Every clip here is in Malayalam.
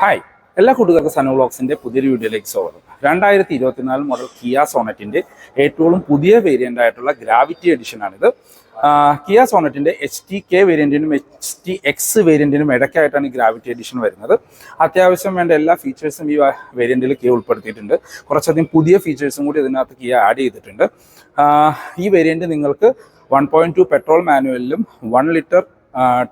ഹായ് എല്ലാ കൂട്ടുകാർക്കും സനോ വ്ളോഗ്സിന്റെ പുതിയൊരു വീഡിയോയിലേക്ക് സ്വാഗതം. രണ്ടായിരത്തി ഇരുപത്തിനാല് മോഡൽ കിയ സോണറ്റിന്റെ ഏറ്റവും പുതിയ വേരിയന്റ് ആയിട്ടുള്ള ഗ്രാവിറ്റി എഡിഷൻ ആണിത്. കിയ സോണറ്റിന്റെ എച്ച് ടി കെ വേരിയന്റിനും എച്ച് ടി എക്സ് വേരിയന്റിനും ഇടയ്ക്കായിട്ടാണ് ഈ ഗ്രാവിറ്റി എഡിഷൻ വരുന്നത്. അത്യാവശ്യം വേണ്ട എല്ലാ ഫീച്ചേഴ്സും ഈ വേരിയന്റിൽ കിയ ഉൾപ്പെടുത്തിയിട്ടുണ്ട്. കുറച്ചധികം പുതിയ ഫീച്ചേഴ്സും കൂടി ഇതിനകത്ത് കിയ ആഡ് ചെയ്തിട്ടുണ്ട്. ഈ വേരിയന്റ് നിങ്ങൾക്ക് one point two petrol മാനുവലിലും one litre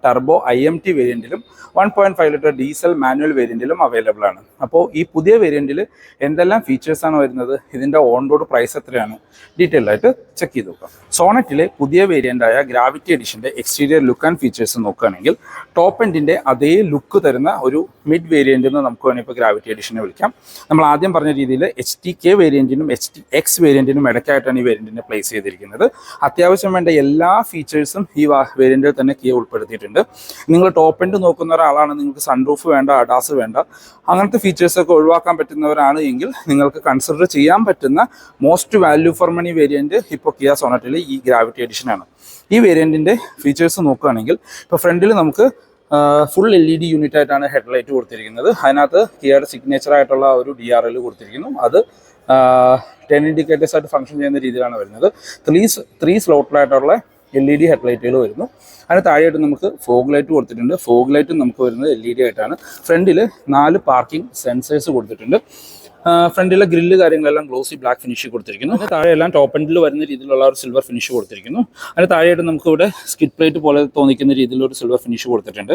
turbo I M T വേരിയന്റിലും one point five litre diesel manual വേരിയന്റിലും available ആണ്. അപ്പോൾ ഈ പുതിയ വേരിയന്റിൽ എന്തെല്ലാം ഫീച്ചേഴ്സാണ് വരുന്നത്? ഇതിന്റെ ഓൺ റോഡ് പ്രൈസ് എത്രയാണ്? ഡീറ്റെയിൽ ആയിട്ട് ചെക്ക് ചെയ്ത് നോക്കാം. സോണറ്റിലെ പുതിയ വേരിയന്റായ ഗ്രാവിറ്റി എഡിഷന്റെ എക്സ്റ്റീരിയർ ലുക്ക് ആൻഡ് ഫീച്ചേഴ്സ് നോക്കുകയാണെങ്കിൽ ടോപ്പ് എൻഡിന്റെ അതേ ലുക്ക് തരുന്ന ഒരു മിഡ് വേരിയന്റ് എന്ന് നമുക്ക് വേണമെങ്കിൽ ഇപ്പോൾ ഗ്രാവിറ്റി എഡിഷനെ വിളിക്കാം. നമ്മൾ ആദ്യം പറഞ്ഞ രീതിയിൽ എച്ച് ടി കെ വേരിയന്റിനും എച്ച് ടി എക്സ് വേരിയന്റിനും ഇടയ്ക്കായിട്ടാണ് ഈ വേരിയന്റിനെ പ്ലേസ് ചെയ്തിരിക്കുന്നത്. അത്യാവശ്യം വേണ്ട എല്ലാ ഫീച്ചേഴ്സും ഈ വേരിയന്റിൽ തന്നെ കിയ ഉൾപ്പെടുത്തിയിട്ടുണ്ട്. നിങ്ങൾ ടോപ്പ് എൻഡ് നോക്കുന്ന ഒരാളാണ് നിങ്ങൾക്ക് സൺറൂഫ് വേണ്ട അഡാസ് വേണ്ട അങ്ങനത്തെ ഫീച്ചേഴ്സ് ഒക്കെ ഒഴിവാക്കാൻ പറ്റുന്നവരാണ് എങ്കിൽ നിങ്ങൾക്ക് കൺസിഡർ ചെയ്യാൻ പറ്റുന്ന most value for money variant ഇപ്പോൾ കിയ സോണറ്റിലെ ഈ ഗ്രാവിറ്റി എഡിഷൻ ആണ്. ഈ വേരിയന്റിന്റെ ഫീച്ചേഴ്സ് നോക്കുകയാണെങ്കിൽ ഇപ്പോൾ ഫ്രണ്ടിൽ നമുക്ക് full L E D unit ആയിട്ടാണ് ഹെഡ്ലൈറ്റ് കൊടുത്തിരിക്കുന്നത്. അതിനകത്ത് കിയയുടെ സിഗ്നേച്ചർ ആയിട്ടുള്ള ഒരു ഡി ആർ എൽ കൊടുത്തിരിക്കുന്നു. അത് ടെൻ ഇൻഡിക്കേറ്റേഴ്സ് ആയിട്ട് ഫംഗ്ഷൻ ചെയ്യുന്ന രീതിയിലാണ് വരുന്നത്. ത്രീ ത്രീ സ്ലോട്ടിലായിട്ടുള്ള എൽ ഇ ഡി ഹെഡ്ലൈറ്റുകൾ വരുന്നു. അതിന് താഴെയായിട്ട് നമുക്ക് ഫോഗ് ലൈറ്റ് കൊടുത്തിട്ടുണ്ട്. ഫോഗ് ലൈറ്റും നമുക്ക് വരുന്നത് എൽ ഇ ഡി ആയിട്ടാണ്. ഫ്രണ്ടിൽ നാല് പാർക്കിംഗ് സെൻസേഴ്സ് കൊടുത്തിട്ടുണ്ട്. ഫ്രണ്ടിലെ ഗ്രില്ല് കാര്യങ്ങളെല്ലാം ഗ്ലോസി ബ്ലാക്ക് ഫിനിഷ് കൊടുത്തിരിക്കുന്നു. അതിന് താഴെയെല്ലാം ടോപ്പ് എൻഡിൽ വരുന്ന രീതിയിലുള്ള ഒരു സിൽവർ ഫിനിഷ് കൊടുത്തിരിക്കുന്നു. അതിന് താഴെയായിട്ട് നമുക്ക് ഇവിടെ സ്കിഡ് പ്ലേറ്റ് പോലെ തോന്നിക്കുന്ന രീതിയിലൊരു സിൽവർ ഫിനിഷ് കൊടുത്തിട്ടുണ്ട്.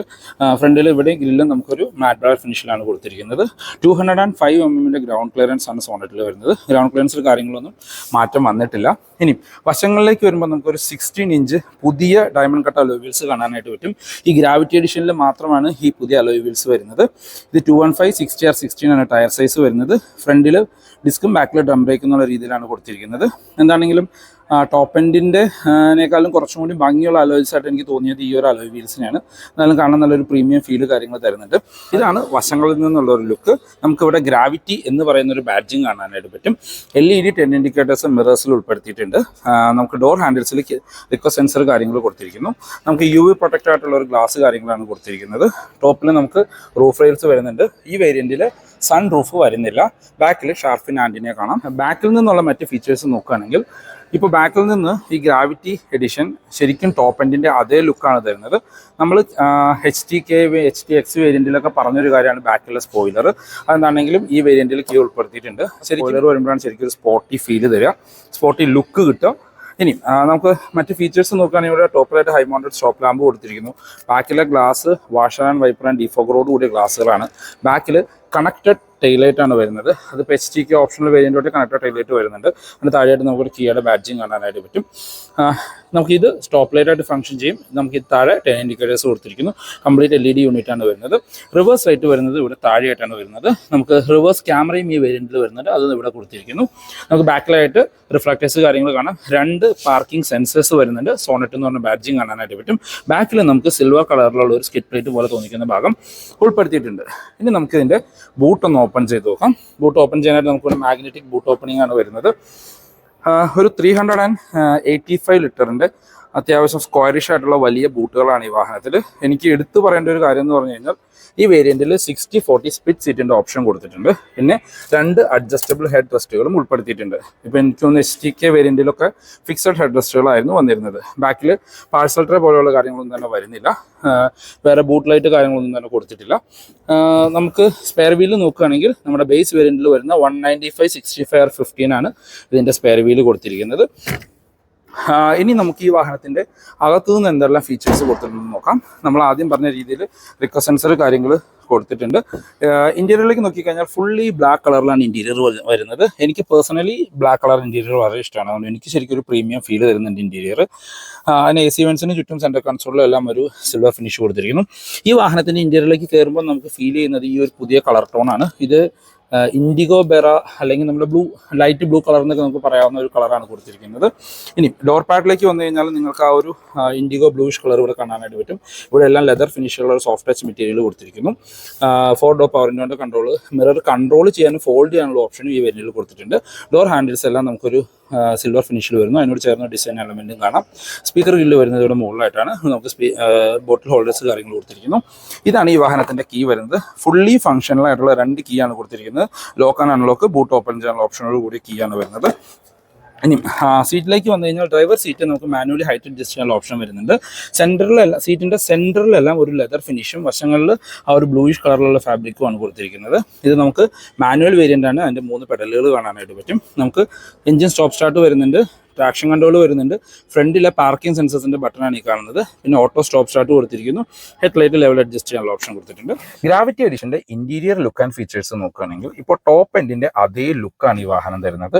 ഫ്രണ്ടിൽ ഇവിടെ ഗ്രില്ലും നമുക്കൊരു മാറ്റ് ബ്ലാക്ക് ഫിനിഷിലാണ് കൊടുത്തിരിക്കുന്നത്. Two hundred and five M എമ്മിന്റെ ഗ്രൗണ്ട് ക്ലിയറൻസ് ആണ് സോണറ്റിൽ വരുന്നത്. ഗ്രൗണ്ട് ക്ലിയറൻസിൽ കാര്യങ്ങളൊന്നും മാറ്റം വന്നിട്ടില്ല. ഇനി വശങ്ങളിലേക്ക് വരുമ്പോൾ നമുക്കൊരു സിക്സ്റ്റീൻ ഇഞ്ച് പുതിയ ഡയമണ്ട് കട്ട് അലോയ് വീൽസ് കാണാനായിട്ട് പറ്റും. ഈ ഗ്രാവിറ്റി എഡിഷനിൽ മാത്രമാണ് ഈ പുതിയ അലോയ് വീൽസ് വരുന്നത്. ഇത് two one five sixty R sixteen ആണ് ടയർ സൈസ് വരുന്നത്. ഫ്രണ്ടിൽ ഡിസ്കും ബാക്കിൽ ഡ്രം ബ്രേക്ക് എന്നുള്ള രീതിയിലാണ് കൊടുത്തിരിക്കുന്നത്. എന്താണെങ്കിലും ടോപ്പ് എൻഡിന്റെ നേക്കാളും കുറച്ചും കൂടി ഭംഗിയുള്ള അലോയ്സ് ആയിട്ട് എനിക്ക് തോന്നിയത് ഈ ഒരു അലോയ് വീൽസിനെയാണ് എന്നാലും കാണാൻ നല്ലൊരു പ്രീമിയം ഫീൽ കാര്യങ്ങൾ തരുന്നുണ്ട്. ഇതാണ് വശങ്ങളിൽ നിന്നുള്ള ഒരു ലുക്ക് നമുക്കിവിടെ ഗ്രാവിറ്റി എന്ന് പറയുന്ന ഒരു ബാഡ്ജിങ് കാണാനായിട്ട് പറ്റും. L E D ten indicators മിറേഴ്സിൽ ഉൾപ്പെടുത്തിയിട്ടുണ്ട്. നമുക്ക് ഡോർ ഹാൻഡിൽസിൽ റിക്വസ്റ്റ് സെൻസർ കാര്യങ്ങൾ കൊടുത്തിരിക്കുന്നു. നമുക്ക് യു വി പ്രൊട്ടക്റ്റ് ആയിട്ടുള്ള ഒരു ഗ്ലാസ് കാര്യങ്ങളാണ് കൊടുത്തിരിക്കുന്നത്. ടോപ്പിൽ നമുക്ക് റൂഫ് റെയിൽസ് വരുന്നുണ്ട്. ഈ വേരിയന്റിൽ സൺ റൂഫ് വരുന്നില്ല. ബാക്കിൽ ഷാർഫിൻ ആന്റിനെ കാണാം. ബാക്കിൽ നിന്നുള്ള മറ്റ് ഫീച്ചേഴ്സ് നോക്കുകയാണെങ്കിൽ ഇപ്പോൾ ബാക്കിൽ നിന്ന് ഈ ഗ്രാവിറ്റി എഡിഷൻ ശരിക്കും ടോപ്പ് എൻഡിന്റെ അതേ ലുക്കാണ് തരുന്നത്. നമ്മൾ H T K H T X വേരിയന്റിലൊക്കെ പറഞ്ഞൊരു കാര്യമാണ് ബാക്കിലെ സ്പോയിലർ അതെന്താണെങ്കിലും ഈ വേരിയന്റിൽ കീ ഉൾപ്പെടുത്തിയിട്ടുണ്ട്. ശരി സ്പോയിലർ വരുമ്പോഴാണ് ശരിക്കും ഒരു സ്പോട്ടി ഫീൽ തരിക. സ്പോട്ടി ലുക്ക് കിട്ടും. ഇനി നമുക്ക് മറ്റ് ഫീച്ചേഴ്സ് നോക്കുകയാണെങ്കിൽ ഇവിടെ ടോപ്പിലായിട്ട് ഹൈ മൗണ്ടഡ് സ്റ്റോപ്പ് ലാമ്പ് കൊടുത്തിരിക്കുന്നു. ബാക്കിലെ glass washer and wiper and ഡിഫോഗറോട് കൂടിയ ഗ്ലാസ്സുകളാണ് ബാക്കിൽ കണക്റ്റഡ് ടൈലൈറ്റ് ആണ് വരുന്നത്. അത് എച്ച് ടി കെ ഓപ്ഷണൽ വേരിയന്റോട്ട് കണക്റ്റഡ് ടൈലൈറ്റ് വരുന്നുണ്ട്. അതിന് താഴെയായിട്ട് നമുക്കൊരു കീയുടെ ബാഡ്ജിങ് കാണാനായിട്ട് പറ്റും. നമുക്കിത് സ്റ്റോപ്പ് ലൈറ്റ് ആയിട്ട് ഫംഗ്ഷൻ ചെയ്യും. നമുക്ക് താഴെ ടെൻ ഇൻഡിക്കേറ്റേഴ്സ് കൊടുത്തിരിക്കുന്നു. Complete L E D unit ആണ് വരുന്നത്. റിവേഴ്സ് ലൈറ്റ് വരുന്നത് ഇവിടെ താഴെയായിട്ടാണ് വരുന്നത്. നമുക്ക് റിവേഴ്സ് ക്യാമറയും ഈ വേരിയന്റിൽ വരുന്നുണ്ട്. അത് ഇവിടെ കൊടുത്തിരിക്കുന്നു. നമുക്ക് ബാക്കിലായിട്ട് റിഫ്ലക്റ്റേഴ്സ് കാര്യങ്ങൾ കാണാം. രണ്ട് പാർക്കിംഗ് സെൻസേഴ്സ് വരുന്നുണ്ട്. സോണറ്റ് എന്ന് പറഞ്ഞ ബാഡ്ജിങ് കാണാനായിട്ട് പറ്റും. ബാക്കിൽ നമുക്ക് സിൽവർ കളറിലുള്ള ഒരു സ്കിറ്റ് പ്ലേറ്റ് പോലെ തോന്നിക്കുന്ന ഭാഗം ഉൾപ്പെടുത്തിയിട്ടുണ്ട്. ഇനി നമുക്കിതിന്റെ ബൂട്ടൊന്ന് ഓപ്പൺ ചെയ്ത് നോക്കാം. ബൂട്ട് ഓപ്പൺ ചെയ്യാനായിട്ട് നമുക്കൊരു മാഗ്നറ്റിക് ബൂട്ട് ഓപ്പണിംഗ് ആണ് വരുന്നത്. ഒരു three hundred and eighty five ലിറ്ററിന്റെ അത്യാവശ്യം സ്ക്വയറിഷ് ആയിട്ടുള്ള വലിയ ബൂട്ടുകളാണ് ഈ വാഹനത്തിൽ എനിക്ക് എടുത്തു പറയേണ്ട ഒരു കാര്യം എന്ന് പറഞ്ഞു കഴിഞ്ഞാൽ ഈ വേരിയന്റിൽ സിക്സ്റ്റി ഫോർട്ടി സ്പിറ്റ് സീറ്റിന്റെ ഓപ്ഷൻ കൊടുത്തിട്ടുണ്ട്. പിന്നെ രണ്ട് അഡ്ജസ്റ്റബിൾ ഹെഡ് റെസ്റ്റുകളും ഉൾപ്പെടുത്തിയിട്ടുണ്ട്. ഇപ്പോൾ എനിക്ക് തോന്നുന്നു എസ് ടി കെ വേരിയന്റിലൊക്കെ ഫിക്സഡ് ഹെഡ് റെസ്റ്റുകളായിരുന്നു വന്നിരുന്നത്. ബാക്കിൽ പാഴ്സൽ ട്രേ പോലെയുള്ള കാര്യങ്ങളൊന്നും തന്നെ വരുന്നില്ല. വേറെ ബൂട്ട് ലൈറ്റ് കാര്യങ്ങളൊന്നും തന്നെ കൊടുത്തിട്ടില്ല. നമുക്ക് സ്പെയർ വീൽ നോക്കുകയാണെങ്കിൽ നമ്മുടെ ബേസ് വേരിയന്റിൽ വരുന്ന one ninety five sixty five fifteen ആണ് ഇതിന്റെ സ്പെയർ വീൽ കൊടുത്തിരിക്കുന്നത്. ഇനി നമുക്ക് ഈ വാഹനത്തിന്റെ അകത്തു നിന്ന് എന്തെല്ലാം ഫീച്ചേഴ്സ് കൊടുത്തിട്ടുണ്ടെന്ന് നോക്കാം. നമ്മൾ ആദ്യം പറഞ്ഞ രീതിയിൽ റിക്വസ്റ്റ് സെൻസർ കാര്യങ്ങൾ കൊടുത്തിട്ടുണ്ട്. ഇന്റീരിയറിലേക്ക് നോക്കിക്കഴിഞ്ഞാൽ ഫുള്ളി ബ്ലാക്ക് കളറിലാണ് ഇന്റീരിയർ വരുന്നത്. എനിക്ക് പേഴ്സണലി ബ്ലാക്ക് കളർ ഇന്റീരിയർ വളരെ ഇഷ്ടമാണ്. അതുകൊണ്ട് എനിക്ക് ശരിക്കും ഒരു പ്രീമിയം ഫീൽ തരുന്നുണ്ട് ഇന്റീരിയർ അതിന് എ സി വെൻസിന് ചുറ്റും സെന്റർ കൺസോളിലും എല്ലാം ഒരു സിൽവർ ഫിനിഷ് കൊടുത്തിരിക്കുന്നു. ഈ വാഹനത്തിന്റെ ഇന്റീരിയറിലേക്ക് കയറുമ്പോൾ നമുക്ക് ഫീൽ ചെയ്യുന്നത് ഈ ഒരു പുതിയ കളർ ടോണാണ് ഇത് ഇൻഡിഗോ ബെറ അല്ലെങ്കിൽ നമ്മുടെ ബ്ലൂ ലൈറ്റ് ബ്ലൂ കളർ എന്നൊക്കെ നമുക്ക് പറയാവുന്ന ഒരു കളറാണ് കൊടുത്തിരിക്കുന്നത്. ഇനി ഡോർ പാഡിലേക്ക് വന്നു കഴിഞ്ഞാൽ നിങ്ങൾക്ക് ആ ഒരു ഇൻഡിഗോ ബ്ലൂഷ് കളർ ഇവിടെ കാണാനായിട്ട് പറ്റും. ഇവിടെ എല്ലാം ലെതർ ഫിനിഷുള്ള ഒരു സോഫ്റ്റ് ടച്ച് മെറ്റീരിയൽ കൊടുത്തിരിക്കുന്നു. ഫോർ ഡോർ പവർ ഇൻഡോന്റെ കൺട്രോൾ മിറർ കൺട്രോൾ ചെയ്യാനും ഫോൾഡ് ചെയ്യാനുള്ള ഓപ്ഷനും ഈ വരുന്നതിൽ കൊടുത്തിട്ടുണ്ട്. ഡോർ ഹാൻഡിൽസ് എല്ലാം നമുക്കൊരു സിൽവർ ഫിനിഷിൽ വരുന്നു. അതിനോട് ചേർന്ന ഡിസൈൻ എലമെന്റും കാണാം. സ്പീക്കർ ഗ്രില്ല് വരുന്നത് ഇവിടെ മുകളിലായിട്ടാണ് നമുക്ക് ബോട്ടിൽ ഹോൾഡേഴ്സ് കാര്യങ്ങൾ കൊടുത്തിരിക്കുന്നു. ഇതാണ് ഈ വാഹനത്തിന്റെ കീ വരുന്നത്. ഫുള്ളി ഫങ്ഷണൽ ആയിട്ടുള്ള രണ്ട് കീ ആണ് കൊടുത്തിരിക്കുന്നത്. Lock and unlock boot open ചെയ്യാനുള്ള ഓപ്ഷനോട് കൂടി കീ ആണ് വരുന്നത്. ഇനി സീറ്റിലേക്ക് വന്നു കഴിഞ്ഞാൽ ഡ്രൈവർ സീറ്റ് നമുക്ക് മാനുവലി ഹൈറ്റ് അഡ്ജസ്റ്റ് ചെയ്യാനുള്ള ഓപ്ഷൻ വരുന്നുണ്ട്. സെന്ററിലെല്ലാം സീറ്റിന്റെ സെന്ററിലെല്ലാം ഒരു ലെതർ ഫിനിഷും വശങ്ങളിൽ ആ ഒരു ബ്ലൂയിഷ് കളറിലുള്ള ഫാബ്രിക്കുമാണ് കൊടുത്തിരിക്കുന്നത്. ഇത് നമുക്ക് മാനുവൽ വേരിയന്റ് ആണ്. അതിന്റെ മൂന്ന് പെഡലുകൾ കാണാനായിട്ട് പറ്റും. നമുക്ക് എഞ്ചിൻ സ്റ്റോപ്പ് സ്റ്റാർട്ട് വരുന്നുണ്ട്. ട്രാക്ഷൻ കൺട്രോൾ വരുന്നുണ്ട്. ഫ്രണ്ടിലെ പാർക്കിംഗ് സെൻസേഴ്സിന്റെ ബട്ടണാണ് ഈ കാണുന്നത്. പിന്നെ ഓട്ടോ സ്റ്റോപ്പ് സ്റ്റാർട്ട് കൊടുത്തിരിക്കുന്നു. ഹെഡ് ലൈറ്റ് ലെവൽ അഡ്ജസ്റ്റ് ചെയ്യാനുള്ള ഓപ്ഷൻ കൊടുത്തിട്ടുണ്ട്. ഗ്രാവിറ്റി എഡിഷന്റെ ഇന്റീരിയർ ലുക്ക് ആൻഡ് ഫീച്ചേഴ്സ് നോക്കുകയാണെങ്കിൽ ഇപ്പോൾ ടോപ്പ് എൻഡിന്റെ അതേ ലുക്കാണ് ഈ വാഹനം തരുന്നത്.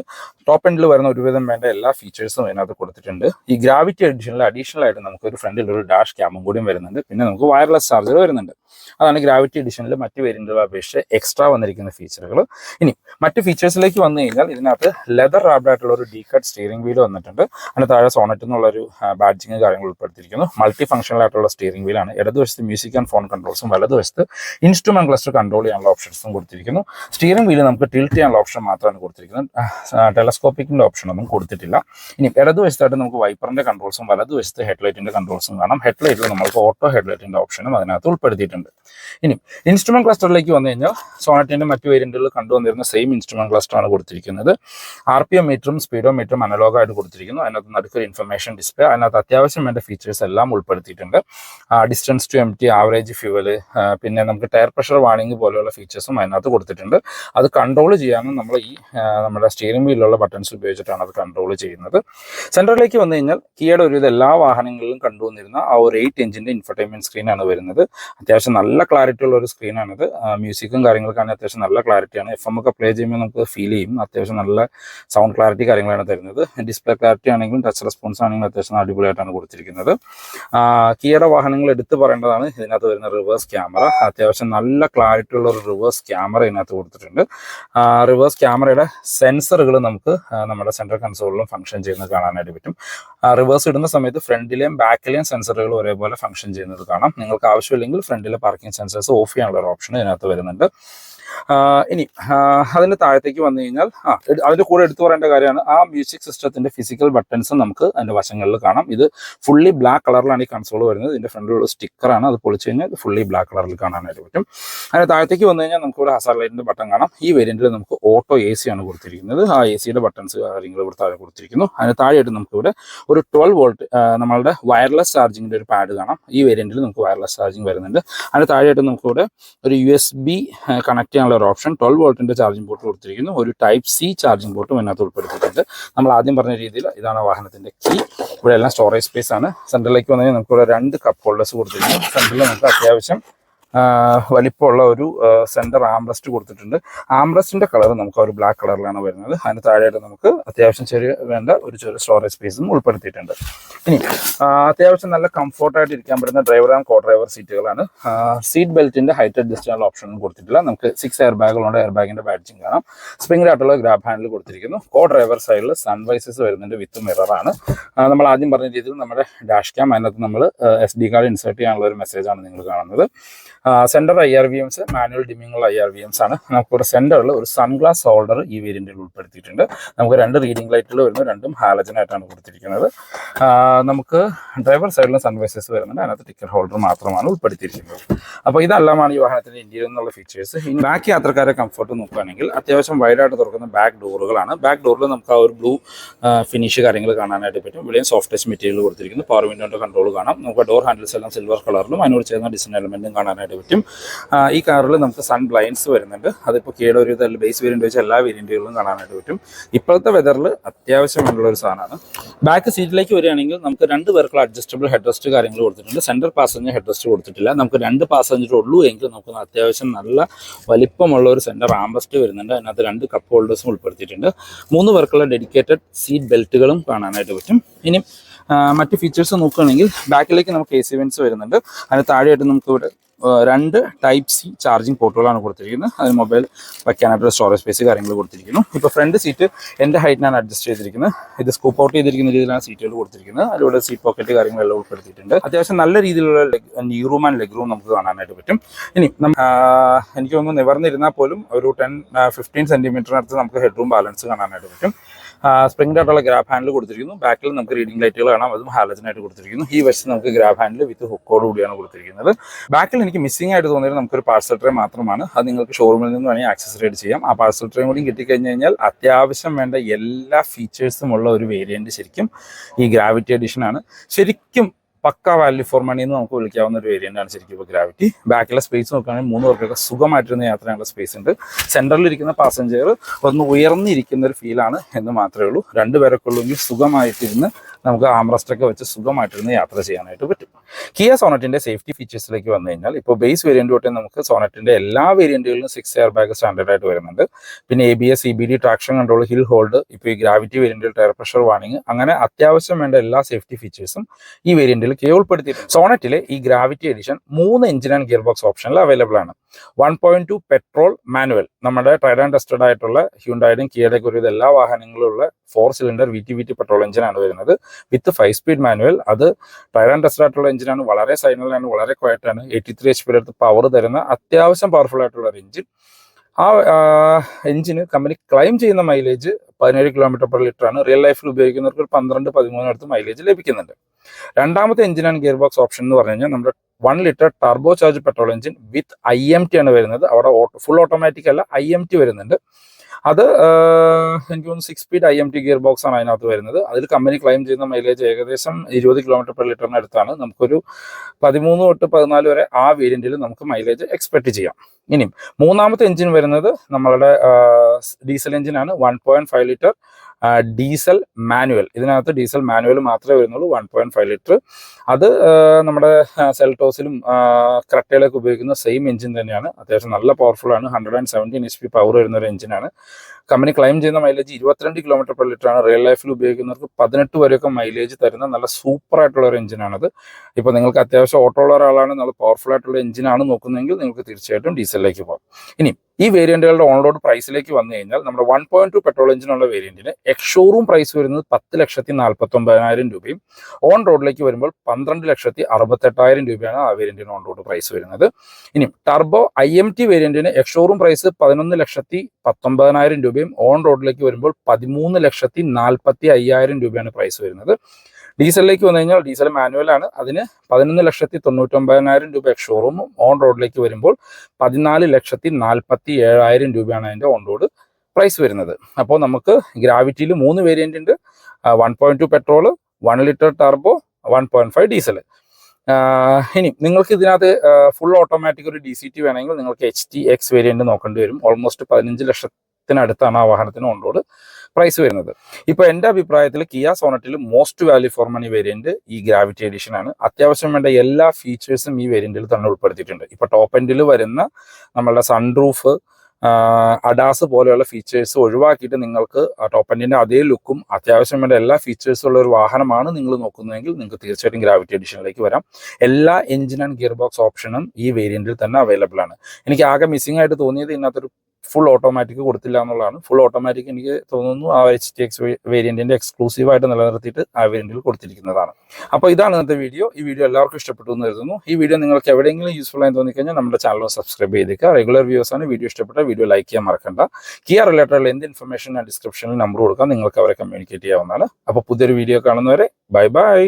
ടോപ്പ് എൻഡിൽ വരുന്ന ഒരുവിധം വേണ്ട എല്ലാ ഫീച്ചേഴ്സും അതിനകത്ത് കൊടുത്തിട്ടുണ്ട്. ഈ ഗ്രാവിറ്റി എഡിഷനിൽ അഡീഷണൽ ആയിട്ട് നമുക്ക് ഒരു ഫ്രണ്ടിൽ ഒരു ഡാഷ് ക്യാമും കൂടിയും വരുന്നുണ്ട്. പിന്നെ നമുക്ക് വയർലെസ് ചാർജർ വരുന്നുണ്ട്. അതാണ് ഗ്രാവിറ്റി എഡിഷനിൽ മറ്റ് വേരിയന്റുകളെ അപേക്ഷിച്ച് എക്സ്ട്രാ വന്നിരിക്കുന്ന ഫീച്ചറുകൾ ഇനി മറ്റ് ഫീച്ചേഴ്സിലേക്ക് വന്നു കഴിഞ്ഞാൽ ഇതിനകത്ത് ലെതർ റാബ്ഡ് ആയിട്ടുള്ള ഒരു ഡീ കട്ട് സ്റ്റിയറിംഗ് വീൽ വന്നിട്ടുണ്ട്. അതിന് താഴെ സോണറ്റ് എന്നുള്ളൊരു ബാഡ്ജിങ് കാര്യങ്ങൾ ഉൾപ്പെടുത്തിയിരിക്കുന്നു. മൾട്ടി ഫംഗ്ഷണൽ ആയിട്ടുള്ള സ്റ്റിയറിംഗ് വീലാണ് ഇടതുവശത്ത് മ്യൂസിക് ആൻഡ് ഫോൺ കൺട്രോൾസും വലതുവശത്ത് ഇൻസ്ട്രുമെന്റ് ക്ലസ്റ്റർ കൺട്രോൾ ചെയ്യാനുള്ള ഓപ്ഷൻസും കൊടുത്തിരിക്കുന്നു. സ്റ്റിയറിംഗ് വീൽ നമുക്ക് ടിൽറ്റ് ചെയ്യാനുള്ള ഓപ്ഷൻ മാത്രമാണ് കൊടുത്തിരിക്കുന്നത്. ഓപ്ഷൻ ഒന്നും കൊടുത്തിട്ടില്ല. ഇനി ഇടതുവശത്തായിട്ട് നമുക്ക് വൈപ്പറിന്റെ കൺട്രോൾസും വലതുവശത്ത് ഹെഡ്ലൈറ്റിന്റെ കൺട്രോൾസും കാണാം. ഹെഡ്ലൈറ്റിൽ നമുക്ക് ഓട്ടോ ഹെഡ്ലൈറ്റിന്റെ ഓപ്ഷനും അതിനകത്ത് ഉൾപ്പെടുത്തിയിട്ടുണ്ട്. ഇനി ഇൻസ്ട്രുമെന്റ് ക്ലസ്റ്ററിലേക്ക് വന്നു കഴിഞ്ഞാൽ സോണറ്റിന്റെ മറ്റു വേരിയന്റുകളിൽ കണ്ടുവന്നിരുന്ന സെയിം ഇൻസ്ട്രുമെന്റ് ക്ലസ്റ്റർ ആണ് കൊടുത്തിരിക്കുന്നത്. ആർ പി എം മീറ്ററും സ്പീഡോ മീറ്ററും അനലോഗായിട്ട് കൊടുത്തിരിക്കുന്നു. അതിനകത്ത് നടുക്കൊരു ഇൻഫർമേഷൻ ഡിസ്പ്ലേ അതിനകത്ത് അത്യാവശ്യം വേണ്ട ഫീച്ചേഴ്സ് എല്ലാം ഉൾപ്പെടുത്തിയിട്ടുണ്ട്. Distance to empty average fuel പിന്നെ നമുക്ക് ടയർ പ്രഷർ വാണിംഗ് പോലെയുള്ള ഫീച്ചേഴ്സും അതിനകത്ത് കൊടുത്തിട്ടുണ്ട്. അത് കൺട്രോൾ ചെയ്യാനും നമ്മൾ ഈ നമ്മുടെ സ്റ്റിയറിംഗ് വീലിലുള്ള ബട്ടൺസ് ഉപയോഗിച്ചിട്ടാണ് അത് കൺട്രോൾ ചെയ്യുന്നത്. സെന്ററിലേക്ക് വന്നു കഴിഞ്ഞാൽ കിയയുടെ ഒരുവിധ എല്ലാ വാഹനങ്ങളിലും കണ്ടുവന്നിരുന്ന ആ ഒരു എയ്റ്റ് ഇഞ്ചിന്റെ ഇൻഫർടൈൻമെന്റ് സ്ക്രീനാണ് വരുന്നത്. അത്യാവശ്യം നല്ല ക്ലാരിറ്റി ഉള്ള ഒരു സ്ക്രീനാണിത് മ്യൂസിക്കും കാര്യങ്ങൾക്കാണെങ്കിൽ അത്യാവശ്യം നല്ല ക്ലാരിറ്റിയാണ് എഫ് എം ഒക്കെ പ്ലേ ചെയ്യുമ്പോൾ നമുക്ക് ഫീൽ ചെയ്യും. അത്യാവശ്യം നല്ല സൗണ്ട് ക്ലാരിറ്റി കാര്യങ്ങളാണ് തരുന്നത്. ഡിസ്പ്ലേ ക്ലാരിറ്റി ആണെങ്കിലും ടച്ച് റെസ്പോൺസ് ആണെങ്കിലും അത്യാവശ്യം അടിപൊളിയായിട്ടാണ് കൊടുത്തിരിക്കുന്നത്. കിയയുടെ വാഹനങ്ങൾ എടുത്തു പറയേണ്ടതാണ്. ഇതിനകത്ത് വരുന്ന റിവേഴ്സ് ക്യാമറ അത്യാവശ്യം നല്ല ക്ലാരിറ്റി ഉള്ള ഒരു റിവേഴ്സ് ക്യാമറ ഇതിനകത്ത് കൊടുത്തിട്ടുണ്ട്. റിവേഴ്സ് ക്യാമറയുടെ സെൻസറുകൾ നമുക്ക് നമ്മുടെ സെൻട്രൽ കൺസോളിലും ഫംഗ്ഷൻ ചെയ്യുന്നത് കാണാനായിട്ട് പറ്റും. റിവേഴ്സ് ഇടുന്ന സമയത്ത് ഫ്രണ്ടിലെയും ബാക്കിലെയും സെൻസറുകൾ ഒരേപോലെ ഫംഗ്ഷൻ ചെയ്യുന്നത് കാണാം. നിങ്ങൾക്ക് ആവശ്യമില്ലെങ്കിൽ ഫ്രണ്ടിലെ പാർക്കിംഗ് സെൻസേഴ്സ് ഓഫ് ചെയ്യാനുള്ള ഒരു ഓപ്ഷൻ ഇതിനകത്ത് വരുന്നുണ്ട്. ഇനി അതിന് താഴത്തേക്ക് വന്നു കഴിഞ്ഞാൽ ആ അതിന്റെ കൂടെ എടുത്തു പറയേണ്ട കാര്യമാണ് ആ മ്യൂസിക് സിസ്റ്റത്തിന്റെ ഫിസിക്കൽ ബട്ടൺസ് നമുക്ക് അതിന്റെ വശങ്ങളിൽ കാണാം. ഇത് ഫുള്ളി ബ്ലാക്ക് കളറിലാണ് ഈ കൺസോൾ വരുന്നത്. ഇതിന്റെ ഫ്രണ്ടിലുള്ള സ്റ്റിക്കറാണ് അത് പൊളിച്ചു കഴിഞ്ഞാൽ ഫുള്ളി ബ്ലാക്ക് കളറിൽ കാണാനായിട്ട് പറ്റും. അതിന് താഴത്തേക്ക് വന്നു കഴിഞ്ഞാൽ നമുക്ക് ഇവിടെ ഹസാർ ലൈറ്റിന്റെ ബട്ടൺ കാണാം. ഈ വേരിയന്റിൽ നമുക്ക് ഓട്ടോ എ സി ആണ് കൊടുത്തിരിക്കുന്നത്. ആ എ സിയുടെ ബട്ടൺസ് കാര്യങ്ങൾ ഇവിടെ താഴെ കൊടുത്തിരിക്കുന്നു. അതിന് താഴെയായിട്ട് നമുക്ക് ഇവിടെ ഒരു ട്വൽവ് വോൾട്ട് നമ്മളുടെ വയർലെസ് ചാർജിങ്ങിന്റെ ഒരു പാഡ് കാണാം. ഈ വേരിയന്റിൽ നമുക്ക് വയർലെസ് ചാർജിങ് വരുന്നുണ്ട്. അതിന് താഴെയായിട്ട് നമുക്ക് ഇവിടെ ഒരു യു എസ് ബി കണക്ട് ചെയ്യാനുള്ള ഒരു ഓപ്ഷൻ ട്വൽവ് വോൾട്ടിന്റെ ചാർജിംഗ് പോർട്ട് കൊടുത്തിരിക്കുന്നു. ഒരു ടൈപ്പ് സി ചാർജിംഗ് പോർട്ടും അതിനകത്ത് ഉൾപ്പെടുത്തിയിട്ടുണ്ട്. നമ്മൾ ആദ്യം പറഞ്ഞ രീതിയിൽ ഇതാണ് വാഹനത്തിന്റെ കീ. ഇവിടെ എല്ലാം സ്റ്റോറേജ് സ്പേസ് ആണ്. സെന്ററിലേക്ക് വന്നു കഴിഞ്ഞാൽ നമുക്ക് ഇവിടെ രണ്ട് കപ്പ് ഹോൾഡേഴ്സ് കൊടുത്തിരിക്കുന്നു. സെന്ററിൽ നമുക്ക് അത്യാവശ്യം വലിപ്പമുള്ള ഒരു സെന്റർ ആംബ്രസ്റ്റ് കൊടുത്തിട്ടുണ്ട്. ആംബ്രസ്റ്റിന്റെ കളർ നമുക്ക് ഒരു ബ്ലാക്ക് കളറിലാണ് വരുന്നത്. അതിന് താഴെയായിട്ട് നമുക്ക് അത്യാവശ്യം ചെറിയ വേണ്ട ഒരു ചെറിയ സ്റ്റോറേജ് സ്പേസും ഉൾപ്പെടുത്തിയിട്ടുണ്ട്. ഇനി അത്യാവശ്യം നല്ല കംഫോർട്ടായിട്ട് ഇരിക്കാൻ പറ്റുന്ന ഡ്രൈവർ ആൻഡ് കോ ഡ്രൈവർ സീറ്റുകളാണ് സീറ്റ് ബെൽറ്റിന്റെ ഹൈറ്റ് ഓപ്ഷൻ കൊടുത്തിട്ടില്ല. നമുക്ക് സിക്സ് എയർ ബാഗുകളുണ്ട് എയർ ബാഗിന്റെ ബാഡ്ജിങ് കാണാം. സ്പ്രിംഗ് ആയിട്ടുള്ള ഗ്രാബ് ഹാൻഡിൽ കൊടുത്തിരിക്കുന്നു. കോ ഡ്രൈവർ സൈഡിൽ സൺവൈസസ് വരുന്നുണ്ട് വിത്ത് മിററാണ് നമ്മൾ ആദ്യം പറഞ്ഞ രീതിയിൽ നമ്മുടെ ഡാഷ് ക്യാം അതിനകത്ത് നമ്മൾ എസ് ഡി കാർഡ് ഇൻസേർട്ട് ചെയ്യാനുള്ള ഒരു മെസ്സേജാണ് നിങ്ങൾ കാണുന്നത്. Centre I R V Ms manual ഡിമിങ്ങുള്ള I R V Ms ആണ്. നമുക്കിവിടെ സെന്ററിൽ ഒരു സൺഗ്ലാസ് ഹോൾഡർ ഈ വേരിയന്റിൽ ഉൾപ്പെടുത്തിയിട്ടുണ്ട്. നമുക്ക് രണ്ട് റീഡിംഗ് ലൈറ്റുകൾ വരുന്നു രണ്ടും ഹാലജനായിട്ടാണ് കൊടുത്തിരിക്കുന്നത്. നമുക്ക് ഡ്രൈവർ സൈഡിലും സൺവൈസസ് വരുന്നുണ്ട്. അതിനകത്ത് ടിക്കറ്റ് ഹോൾഡർ മാത്രമാണ് ഉൾപ്പെടുത്തിയിരിക്കുന്നത്. അപ്പോൾ ഇതെല്ലാമാണ് ഈ വാഹനത്തിന്റെ ഇന്ത്യയിൽ നിന്നുള്ള ഫീച്ചേഴ്സ് ഇനി ബാക്ക് യാത്രക്കാരെ കംഫർട്ട് നോക്കുകയാണെങ്കിൽ അത്യാവശ്യം വൈഡായിട്ട് തുറക്കുന്ന ബാക്ക് ഡോറുകളാണ് ബാക്ക് ഡോറിൽ നമുക്ക് ആ ഒരു ബ്ലൂ ഫിനിഷ് കാര്യങ്ങൾ കാണാനായിട്ട് പറ്റും. ഇവിടെയും സോഫ്റ്റ് ടച്ച് മെറ്റീരിയൽ കൊടുത്തിരിക്കുന്നു. പവർ വിൻഡോന്റെ കൺട്രോൾ കാണാം. നമുക്ക് ഡോർ ഹാൻഡിൽസ് എല്ലാം സിൽവർ കളറിലും അതിനോട് ചേർന്ന ഡിസൈൻ എലമെന്റും കാണാനായിട്ട് പറ്റും. ഈ കാറിൽ നമുക്ക് സൺ ബ്ലൈൻഡ്സ് വരുന്നുണ്ട്. അതിപ്പോൾ കേടെ ഒരു ബേസ് വേരിയന്റ് വെച്ച് എല്ലാ വേരിയന്റുകളിലും കാണാനായിട്ട് പറ്റും. ഇപ്പോഴത്തെ വെതറിൽ അത്യാവശ്യമായിട്ടുള്ള ഒരു സാധനമാണ്. ബാക്ക് സീറ്റിലേക്ക് വരികയാണെങ്കിൽ നമുക്ക് രണ്ട് പേർക്കുള്ള അഡ്ജസ്റ്റബിൾ ഹെഡ് റെസ്റ്റ് കാര്യങ്ങൾ കൊടുത്തിട്ടുണ്ട്. സെന്റർ പാസഞ്ചർ ഹെഡ് റെസ്റ്റ് കൊടുത്തിട്ടില്ല. നമുക്ക് രണ്ട് പാസഞ്ചർ ഉള്ളൂ എങ്കിൽ നമുക്ക് അത്യാവശ്യം നല്ല വലിപ്പമുള്ള ഒരു സെന്റർ ആംബസ്റ്റ് വരുന്നുണ്ട്. അതിനകത്ത് രണ്ട് കപ്പ് ഹോൾഡേഴ്സും ഉൾപ്പെടുത്തിയിട്ടുണ്ട്. മൂന്ന് പേർക്കുള്ള ഡെഡിക്കേറ്റഡ് സീറ്റ് ബെൽറ്റുകളും കാണാനായിട്ട് പറ്റും. ഇനി മറ്റ് ഫീച്ചേഴ്സ് നോക്കുകയാണെങ്കിൽ ബാക്കിലേക്ക് നമുക്ക് എ സി വെൻസ് വരുന്നുണ്ട്. അതിന് താഴെയായിട്ട് നമുക്ക് ഇവിടെ ആ, രണ്ട് ടൈപ്പ് സി ചാർജിങ് പോർട്ടുകളാണ് കൊടുത്തിരിക്കുന്നത്. അതിന് മൊബൈൽ വയ്ക്കാനായിട്ടുള്ള സ്റ്റോറേജ് സ്പേസ് കാര്യങ്ങൾ കൊടുത്തിരിക്കുന്നു. ഇപ്പോൾ ഫ്രണ്ട് സീറ്റ് എന്റെ ഹൈറ്റിനാണ് അഡ്ജസ്റ്റ് ചെയ്തിരിക്കുന്നത്. ഇത് സ്കൂപ്പ് ഔട്ട് ചെയ്തിരിക്കുന്ന രീതിയിലാണ് സീറ്റുകൾ കൊടുത്തിരിക്കുന്നത്. അതിലൂടെ സീറ്റ് പോക്കറ്റ് കാര്യങ്ങളെല്ലാം ഉൾപ്പെടുത്തിയിട്ടുണ്ട്. അത്യാവശ്യം നല്ല രീതിയിലുള്ള നീ ആൻഡ് ലെഗ് റൂം നമുക്ക് കാണാനായിട്ട് പറ്റും. ഇനി എനിക്ക് നിവർന്നിരുന്നാൽ പോലും ഒരു ടെൻ ഫിഫ്റ്റീൻ സെന്റിമീറ്ററിനടുത്ത് നമുക്ക് ഹെഡ് റൂം ബാലൻസ് കാണാനായിട്ട് പറ്റും. സ്പ്രിംഗ് ആയിട്ടുള്ള ഗ്രാബ് ഹാൻഡിൽ കൊടുത്തിരിക്കുന്നു. ബാക്കിൽ നമുക്ക് റീഡിംഗ് ലൈറ്റുകൾ കാണാം. അതും ഹാലജനായിട്ട് കൊടുത്തിരിക്കുന്നു. ഈ വശത്ത് നമുക്ക് ഗ്രാബ് ഹാൻഡിൽ വിത്ത് ഹുക്കോട് കൂടിയാണ് കൊടുത്തിരിക്കുന്നത്. ബാക്കിൽ എനിക്ക് മിസ്സിംഗ് ആയിട്ട് തോന്നിയത് നമുക്കൊരു പാർസൽ ട്രേ മാത്രമാണ്. അത് നിങ്ങൾക്ക് ഷോറൂമിൽ നിന്ന് വേണമെങ്കിൽ ആക്സസ് റേഡ് ചെയ്യാം. ആ പാർസൽ ട്രേയും കൂടി കിട്ടിക്കഴിഞ്ഞ് കഴിഞ്ഞാൽ അത്യാവശ്യം വേണ്ട എല്ലാ ഫീച്ചേഴ്സും ഉള്ള ഒരു വേരിയന്റ് ശരിക്കും ഈ ഗ്രാവിറ്റി എഡിഷനാണ് ശരിക്കും പക്ക വാല്യൂ ഫോർ മണി എന്ന് നമുക്ക് വിളിക്കാവുന്ന ഒരു വേരിയന്റ് ആണ് ശരിക്കും ഇപ്പോൾ ഗ്രാവിറ്റി ബാക്കിലെ സ്പേസ് നോക്കുകയാണെങ്കിൽ മൂന്ന് പേർക്കൊക്കെ സുഖമായിട്ടിരുന്ന യാത്രയുള്ള സ്പേസ് ഉണ്ട്. സെന്ററിൽ ഇരിക്കുന്ന പാസഞ്ചർ ഒന്ന് ഉയർന്നിരിക്കുന്ന ഒരു ഫീലാണ് എന്ന് മാത്രമേ ഉള്ളൂ. രണ്ടുപേരൊക്കെ ഉള്ളെങ്കിൽ സുഖമായിട്ടിരുന്ന് നമുക്ക് ആംറസ്റ്റൊക്കെ വെച്ച് സുഖമായിട്ടിരുന്ന് യാത്ര ചെയ്യാനായിട്ട് പറ്റും. കിയ സോണറ്റിന്റെ സേഫ്റ്റി ഫീച്ചേഴ്സിലേക്ക് വന്നു കഴിഞ്ഞാൽ ഇപ്പോൾ ബേസ് വേരിയന്റ് തൊട്ടേ നമുക്ക് സോണറ്റിന്റെ എല്ലാ വേരിയന്റുകളിലും സിക്സ് എയർ ബാഗ് സ്റ്റാൻഡേർഡ് ആയിട്ട് വരുന്നുണ്ട്. പിന്നെ A B S C B D traction control hill hold ഇപ്പോൾ ഈ ഗ്രാവിറ്റി വേരിയന്റിൽ ടയർ പ്രഷർ വാണിംഗ് അങ്ങനെ അത്യാവശ്യം വേണ്ട എല്ലാ സേഫ്റ്റി ഫീച്ചേഴ്സും ഈ വേരിയന്റിൽ കെ ഉൾപ്പെടുത്തിയിട്ടുണ്ട്. സോണറ്റിലെ ഈ ഗ്രാവിറ്റി എഡിഷൻ മൂന്ന് എഞ്ചിൻ ആൻഡ് ഗിയർ ബോക്സ് ഓപ്ഷനിൽ അവൈലബിൾ ആണ്. One point two petrol manual നമ്മുടെ ട്രൈഡ് ആൻഡ് ടെസ്റ്റഡ് ആയിട്ടുള്ള ഹ്യൂണ്ടായിടും കിയയുടെ കുറിയത് എല്ലാ വാഹനങ്ങളിലുള്ള four cylinder V T V T petrol എഞ്ചിനാണ് വരുന്നത്. With five speed manual. അത് ടയർ ആൻഡ് ടെസ്റ്റഡ് ആയിട്ടുള്ള എഞ്ചിനാണ് വളരെ സൈനലാണ് വളരെ ക്വയറ്റാണ്. എയ്റ്റി ത്രീ എച്ച് പിയുടെ അടുത്ത് പവർ തരുന്ന അത്യാവശ്യം പവർഫുൾ ആയിട്ടുള്ള ഒരു എഞ്ചിൻ. ആ എഞ്ചിന് കമ്പനി ക്ലെയിം ചെയ്യുന്ന മൈലേജ് പതിനേഴ് കിലോമീറ്റർ പെർ ലിറ്റർ ആണ് റിയൽ ലൈഫിൽ ഉപയോഗിക്കുന്നവർക്ക് ഒരു പന്ത്രണ്ട് പതിമൂന്നിനടുത്ത് മൈലേജ് ലഭിക്കുന്നുണ്ട്. രണ്ടാമത്തെ എഞ്ചിനാണ് ഗിയർ ബോക്സ് ഓപ്ഷൻ എന്ന് പറഞ്ഞു കഴിഞ്ഞാൽ നമ്മുടെ one litre turbo charge petrol engine with I M T ആണ് വരുന്നത്. അവിടെ ഫുൾ ഓട്ടോമാറ്റിക് അല്ല ഐ എം ടി വരുന്നുണ്ട്. അത് എനിക്ക് തോന്നുന്നു six speed I M T gear box ആണ് അതിനകത്ത് വരുന്നത്. അതിൽ കമ്പനി ക്ലെയിം ചെയ്യുന്ന മൈലേജ് ഏകദേശം ഇരുപത് കിലോമീറ്റർ പെർ ലിറ്ററിന് അടുത്താണ്. നമുക്കൊരു പതിമൂന്ന് തൊട്ട് പതിനാല് വരെ ആ വേരിയന്റിൽ നമുക്ക് മൈലേജ് എക്സ്പെക്ട് ചെയ്യാം. ഇനിയും മൂന്നാമത്തെ എഞ്ചിൻ വരുന്നത് നമ്മളുടെ ഡീസൽ എഞ്ചിനാണ് one point five litre diesel manual. ഇതിനകത്ത് ഡീസൽ മാനുവൽ മാത്രമേ വരുന്നുള്ളൂ വൺ പോയിന്റ് ഫൈവ് ലിറ്റർ. അത് നമ്മുടെ സെൽട്ടോസിലും ക്രട്ടയിലൊക്കെ ഉപയോഗിക്കുന്ന സെയിം എഞ്ചിൻ തന്നെയാണ്. അത്യാവശ്യം നല്ല പവർഫുൾ ആണ്. Hundred and seventeen H P power വരുന്ന ഒരു എഞ്ചിനാണ് കമ്പനി ക്ലെയിം ചെയ്യുന്ന മൈലേജ് ഇരുപത്തിരണ്ട് കിലോമീറ്റർ പെർ ലിറ്റർ ആണ്. റിയൽ ലൈഫിൽ ഉപയോഗിക്കുന്നവർക്ക് പതിനെട്ട് വരെയൊക്കെ മൈലേജ് തരുന്ന നല്ല സൂപ്പർ ആയിട്ടുള്ള ഒരു എഞ്ചിനാണത് ഇപ്പോൾ നിങ്ങൾക്ക് അത്യാവശ്യം ഓട്ടോ ഉള്ള ഒരാളാണ് നല്ല പവർഫുൾ ആയിട്ടുള്ള എഞ്ചിനാണ് നോക്കുന്നതെങ്കിൽ നിങ്ങൾക്ക് തീർച്ചയായിട്ടും ഡീസലിലേക്ക് പോകാം. ഇനി ഈ വേരിയന്റുകളുടെ ഓൺറോഡ് പ്രൈസിലേക്ക് വന്നു കഴിഞ്ഞാൽ നമ്മുടെ വൺ പോയിന്റ് ടു പെട്രോൾ എഞ്ചിനുള്ള വേരിയന്റിന് എക്സ് ഷോറൂം പ്രൈസ് വരുന്നത് പത്ത് ലക്ഷത്തി നാൽപ്പത്തി ഒമ്പതിനായിരം രൂപയും ഓൺ റോഡിലേക്ക് വരുമ്പോൾ പന്ത്രണ്ട് ലക്ഷത്തി അറുപത്തെട്ടായിരം രൂപയാണ് ആ വേരിയന്റിന് ഓൺ റോഡ് പ്രൈസ് വരുന്നത്. ഇനി ടർബോ ഐ എം ടി വേരിയന്റിന് എക്സ് ഷോറൂം പ്രൈസ് പതിനൊന്ന് ലക്ഷത്തി പത്തൊമ്പതിനായിരം രൂപയും ഓൺ റോഡിലേക്ക് വരുമ്പോൾ പതിമൂന്ന് ലക്ഷത്തി നാൽപ്പത്തി അയ്യായിരം രൂപയാണ് പ്രൈസ് വരുന്നത്. ഡീസലിലേക്ക് വന്നു കഴിഞ്ഞാൽ ഡീസൽ മാനുവൽ ആണ്. അതിന് പതിനൊന്ന് ലക്ഷത്തി തൊണ്ണൂറ്റൊമ്പതിനായിരം രൂപ ഷോറൂമും ഓൺ റോഡിലേക്ക് വരുമ്പോൾ പതിനാല് ലക്ഷത്തി നാൽപ്പത്തി ഏഴായിരം രൂപയാണ് അതിന്റെ ഓൺ റോഡ് പ്രൈസ് വരുന്നത്. അപ്പോൾ നമുക്ക് ഗ്രാവിറ്റിയിൽ മൂന്ന് വേരിയന്റ് ഉണ്ട്. One point two petrol one litre turbo one point five diesel ഇനി നിങ്ങൾക്ക് ഇതിനകത്ത് ഫുൾ ഓട്ടോമാറ്റിക് ഒരു ഡി സി ടി വേണമെങ്കിൽ നിങ്ങൾക്ക് എച്ച് ടി എക്സ് വേരിയന്റ് നോക്കേണ്ടി വരും. ഓൾമോസ്റ്റ് പതിനഞ്ച് ലക്ഷത്തിനടുത്താണ് ആ വാഹനത്തിന് ഓൺ റോഡ് പ്രൈസ് വരുന്നത്. ഇപ്പോൾ എന്റെ അഭിപ്രായത്തിൽ Kia സോണറ്റിൽ most value for money variant ഈ ഗ്രാവിറ്റി എഡിഷൻ ആണ്. അത്യാവശ്യം വേണ്ട എല്ലാ ഫീച്ചേഴ്സും ഈ വേരിയന്റിൽ തന്നെ ഉൾപ്പെടുത്തിയിട്ടുണ്ട്. ഇപ്പോൾ ടോപ്പ് എൻഡിൽ വരുന്ന നമ്മളുടെ സൺറൂഫ് അഡാസ് പോലെയുള്ള ഫീച്ചേഴ്സ് ഒഴിവാക്കിയിട്ട് നിങ്ങൾക്ക് ടോപ്പ് എൻഡിന്റെ അതേ ലുക്കും അത്യാവശ്യം വേണ്ട എല്ലാ ഫീച്ചേഴ്സും ഉള്ള ഒരു വാഹനമാണ് നിങ്ങൾ നോക്കുന്നതെങ്കിൽ നിങ്ങൾക്ക് തീർച്ചയായിട്ടും ഗ്രാവിറ്റി എഡിഷനിലേക്ക് വരാം. എല്ലാ എഞ്ചിൻ ആൻഡ് ഗിയർ ബോക്സ് ഓപ്ഷനും ഈ വേരിയന്റിൽ തന്നെ അവൈലബിൾ ആണ്. എനിക്ക് ആകെ മിസ്സിംഗ് ആയിട്ട് തോന്നിയത് ഇതിനകത്തൊരു ഫുൾ ഓട്ടോമാറ്റിക് കൊടുത്തില്ല എന്നുള്ളതാണ് ഫുൾ ഓട്ടോമാറ്റിക് എനിക്ക് തോന്നുന്നു ആ എച്ച് ടി എക്സ് വേരിയന്റിന്റെ എക്സ്ക്ലൂസീവ് ആയിട്ട് നിലനിർത്തിയിട്ട് ആ വേരിയന്റിൽ കൊടുത്തിരിക്കുന്നതാണ്. അപ്പോൾ ഇതാണ് ഇന്നത്തെ വീഡിയോ ഈ വീഡിയോ എല്ലാവർക്കും ഇഷ്ടപ്പെട്ടു എന്ന് കരുതുന്നു. ഈ വീഡിയോ നിങ്ങൾക്ക് എവിടെയെങ്കിലും യൂസ്ഫുൾ ആയി തോന്നിക്കഴിഞ്ഞാൽ നമ്മുടെ ചാനൽ സബ്സ്ക്രൈബ് ചെയ്തേക്കുക. റെഗുലർ വ്യൂസ് ആണ്. വീഡിയോ ഇഷ്ടപ്പെട്ട വീഡിയോ ലൈക്ക് ചെയ്യാൻ മറക്കണ്ട. കിയ റിലേറ്റഡ് എന്ത് ഇൻഫർമേഷൻ ഞാൻ ഡിസ്ക്രിപ്ഷനിൽ നമ്പർ കൊടുക്കാം. നിങ്ങൾക്ക് അവരെ കമ്മ്യൂണിക്കേറ്റ് ചെയ്യാവുന്നതാണ്. അപ്പോൾ പുതിയൊരു വീഡിയോ കാണുന്നവരെ ബൈ ബൈ